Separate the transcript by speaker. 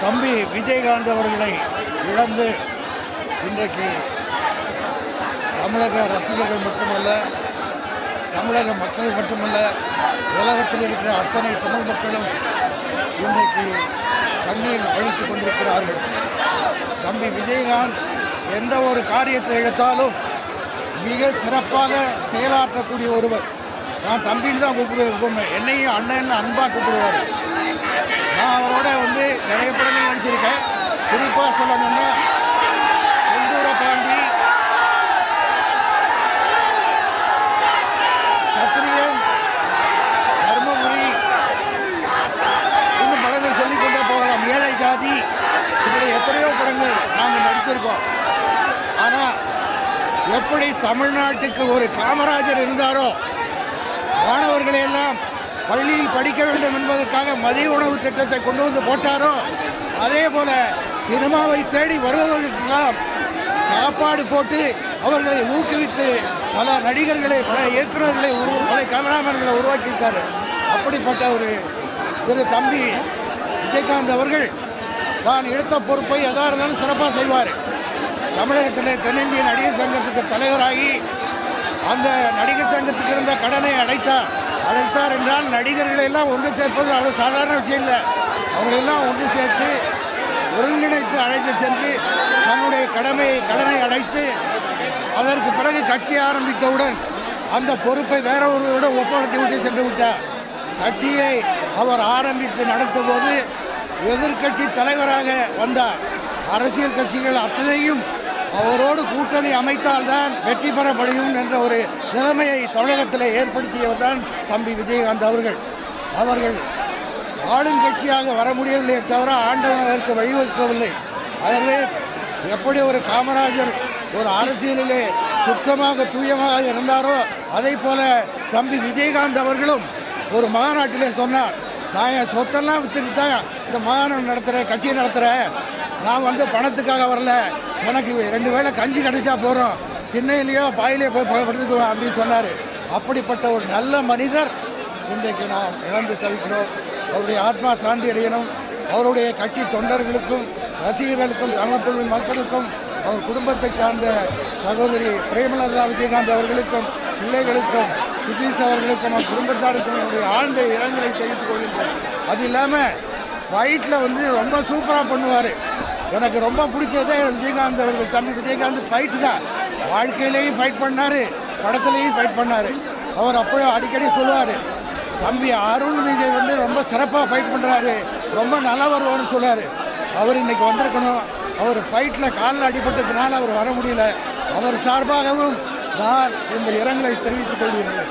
Speaker 1: தம்பி விஜயகாந்த் அவர்களை இழந்து இன்றைக்கு தமிழக ரசிகர்கள் மட்டுமல்ல தமிழக மக்கள் மட்டுமல்ல உலகத்தில் இருக்கிற அத்தனை தமிழ் மக்களும் இன்றைக்கு கண்ணீர் வழித்துக் கொண்டிருக்கிறார்கள். தம்பி விஜயகாந்த் எந்த ஒரு காரியத்தை எடுத்தாலும் மிக சிறப்பாக செயலாற்றக்கூடிய ஒருவர். நான் தம்பின்னு தான் கூப்பிடுவேன் என்னையும் அண்ணன் அன்பாக கூப்பிடுவார். நான் அவரோட வந்து நிறைய படங்கள் நடிச்சிருக்கேன். குறிப்பாக சொல்லணும்னா செந்தூர பாண்டி சத்திரியன் தர்மபுரி இன்னும் படங்கள் சொல்லிக்கொண்டே போகலாம். ஏழை ஜாதி இப்படி எத்தனையோ படங்கள். நாங்கள் ஆனால் எப்படி தமிழ்நாட்டுக்கு ஒரு காமராஜர் இருந்தாரோ மாணவர்களை எல்லாம் பள்ளியில் படிக்க வேண்டும் என்பதற்காக மதிய உணவு திட்டத்தை கொண்டு வந்து போட்டாரோ அதே போல சினிமாவை தேடி வருபவர்களுக்கெல்லாம் சாப்பாடு போட்டு அவர்களை ஊக்குவித்து பல நடிகர்களை பல இயக்குநர்களை உரு பல கேமராமேன்களை உருவாக்கியிருக்காரு. அப்படிப்பட்ட ஒரு திரு தம்பி விஜயகாந்த் அவர்கள் தான் எடுத்த பொறுப்பை எதாக இருந்தாலும் சிறப்பாக செய்வார். தமிழகத்தில் தென்னிந்திய நடிகர் சங்கத்துக்கு தலைவராகி அந்த நடிகர் சங்கத்துக்கு இருந்த கடனை அடைத்தார் அடைத்தார் என்றால் நடிகர்களை எல்லாம் ஒன்று சேர்ப்பது அவ்வளோ சாதாரண விஷயம் இல்லை. அவங்களெல்லாம் ஒன்று சேர்த்து ஒருங்கிணைத்து அழைத்து சென்று தன்னுடைய கடமை கடனை அடைத்து அதற்கு பிறகு கட்சி ஆரம்பித்தவுடன் அந்த பொறுப்பை வேற ஒருவரிடம் ஒப்படைத்து விட்டு சென்று விட்டார். கட்சியை அவர் ஆரம்பித்து நடத்தும் போது எதிர்க்கட்சி தலைவராக வந்தார் அரசியல் கட்சிகள் அத்தனையும் அவரோடு கூட்டணி அமைத்தால்தான் வெற்றி பெற முடியும் என்ற ஒரு நிலைமையை தமிழகத்தில் ஏற்படுத்தியவர் தான் தம்பி விஜயகாந்த் அவர்கள். அவர்கள் ஆளுங்கட்சியாக வர முடியவில்லை தவிர ஆண்டவன் அதற்கு வழிவகுக்கவில்லை. ஆகவே எப்படி ஒரு காமராஜர் ஒரு அரசியலிலே சுத்தமாக தூயமாக இருந்தாரோ அதே போல தம்பி விஜயகாந்த் அவர்களும் ஒரு மாநாட்டிலே சொன்னார் நான் என் சொத்தெல்லாம் விற்றுட்டு தான் இந்த மாகாணம் நடத்துகிறேன் கட்சியை நடத்துகிறேன் நான் வந்து பணத்துக்காக வரல. எனக்கு ரெண்டு வேளை கஞ்சி கிடைச்சா போகிறோம் சின்னையிலேயோ பாயிலையோ போய் படுத்துக்குவேன் அப்படின்னு சொன்னார். அப்படிப்பட்ட ஒரு நல்ல மனிதர் இன்றைக்கு நாம் இழந்து தவிக்கிறோம். அவருடைய ஆத்மா சாந்தி அடையணும். அவருடைய கட்சி தொண்டர்களுக்கும் ரசிகர்களுக்கும் தமிழ்நாட்டு மக்களுக்கும் அவர் குடும்பத்தை சார்ந்த சகோதரி பிரேமலதா விஜயகாந்த் அவர்களுக்கும் பிள்ளைகளுக்கும் சுதீஷ் அவர்களுக்கும் அவர் குடும்பத்தாருக்கும் என்னுடைய ஆழ்ந்த இரங்கலை தெரிவித்துக் கொள்கின்றேன். அது இல்லாமல் ஃபைட்டில் வந்து ரொம்ப சூப்பராக பண்ணுவார். எனக்கு ரொம்ப பிடிச்சதே விஜயகாந்த் அவர்கள் தம்பி விஜயகாந்த் ஃபைட்டு தான். வாழ்க்கையிலேயும் ஃபைட் பண்ணார் படத்துலேயும் ஃபைட் பண்ணார். அவர் அப்படியே அடிக்கடி சொல்லுவார் தம்பி அருண் விஜய் வந்து ரொம்ப சிறப்பாக ஃபைட் பண்ணுறாரு ரொம்ப நல்லா வருவார்னு சொல்லார் அவர் இன்றைக்கி வந்திருக்கணும். அவர் ஃபைட்டில் காலில் அடிபட்டதுனால அவர் வர முடியல. அவர் சார்பாகவும் நான் இந்த இரங்கலை தெரிவித்துக் கொள்கிறேன்.